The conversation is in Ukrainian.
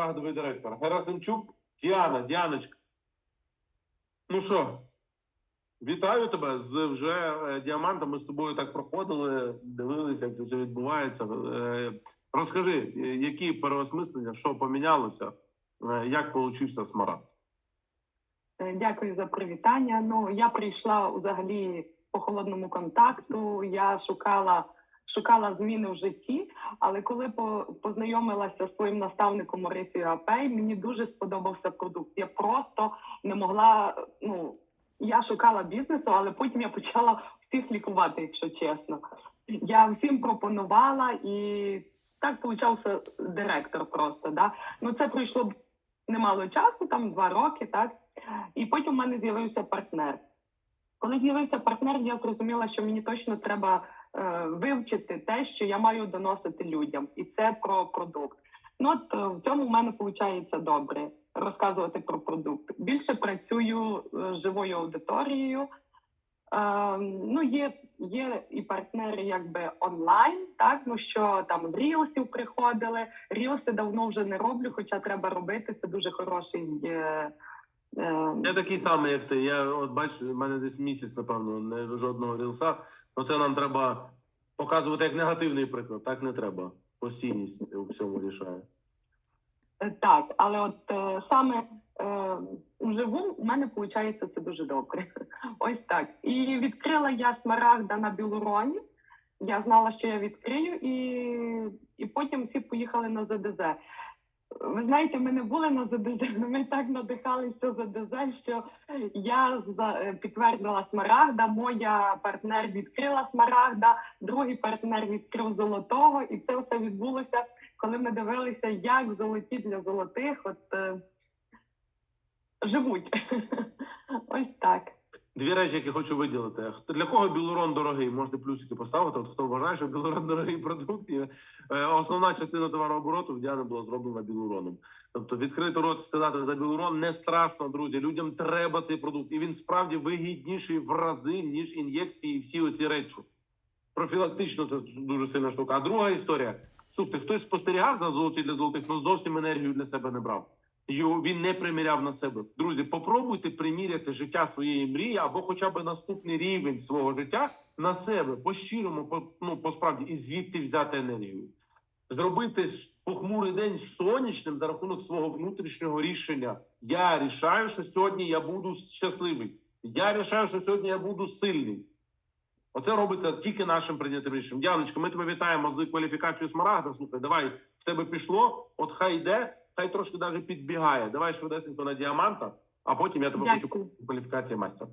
смарагдовий директор. Герасимчук, Діана, Діаночка. Ну що, вітаю тебе з вже е, діамантом. Ми з тобою так проходили, дивилися, як це все відбувається. Е, Розкажи, е, які переосмислення, що помінялося, як получився смарагд? Е, Дякую за привітання. Ну я прийшла взагалі по холодному контакту. Я шукала шукала зміни в житті. Але коли познайомилася з своїм наставником Марисією Апей, мені дуже сподобався продукт. Я просто не могла. Ну я шукала бізнесу, але потім я почала всіх лікувати, якщо чесно. Я всім пропонувала і так получався директор. Просто да. Ну це пройшло немало часу, там два роки, так. І потім в мене з'явився партнер. Коли з'явився партнер, я зрозуміла, що мені точно треба вивчити те, що я маю доносити людям, і це про продукт. Ну от е, в цьому в мене виходить добре розказувати про продукт. Більше працюю е, з живою аудиторією. Е, ну, є, є і партнери якби онлайн, так ну що там з рілсів приходили. Рілси давно вже не роблю, хоча треба робити. Це дуже хороший. Е, е, Я такий самий, як ти. Я от бачу, в мене десь місяць, напевно, не жодного рілса. Ну це нам треба показувати як негативний приклад. Так не треба. Постійність у всьому рішає. Е, Так, але от е, саме е, вживу у мене виходить це дуже добре. Ось так. І відкрила я смарагда на білуроні. Я знала, що я відкрию, і, і потім всі поїхали на ЗДЗ. Ви знаєте, ми не були на ЗДЗ, ми так надихалися ЗДЗ, що я е, підтвердила смарагда, моя партнер відкрила смарагда, другий партнер відкрив золотого, і це все відбулося коли ми дивилися, як золоті для золотих, от е, живуть. Ось так. Дві речі, які хочу виділити. Для кого білурон дорогий? Можете плюсики поставити. От хто вважає, що білурон дорогий продукт. І, е, основна частина товарообороту в Діани була зроблена білуроном. Тобто відкрити рот сказати за білурон не страшно, друзі. Людям треба цей продукт, і він справді вигідніший в рази ніж ін'єкції і всі оці речі. Профілактично це дуже сильна штука. А друга історія. Слухайте, хтось спостерігав на золоті для золотих, але зовсім енергію для себе не брав. Його він не приміряв на себе. Друзі, попробуйте приміряти життя своєї мрії або хоча б наступний рівень свого життя на себе по-щирому, по, ну, по справді, і звідти взяти енергію. Зробити похмурий день сонячним за рахунок свого внутрішнього рішення. Я рішаю, що сьогодні я буду щасливий. Я рішаю, що сьогодні я буду сильний. Оце робиться тільки нашим прийнятим рішенням. Яночка, ми тебе вітаємо з кваліфікацією Смарагда. Слухай, давай в тебе пішло. От хай йде, хай трошки навіть підбігає. Давай швидесенько на діаманта, а потім я тебе хочу кваліфікації мастер.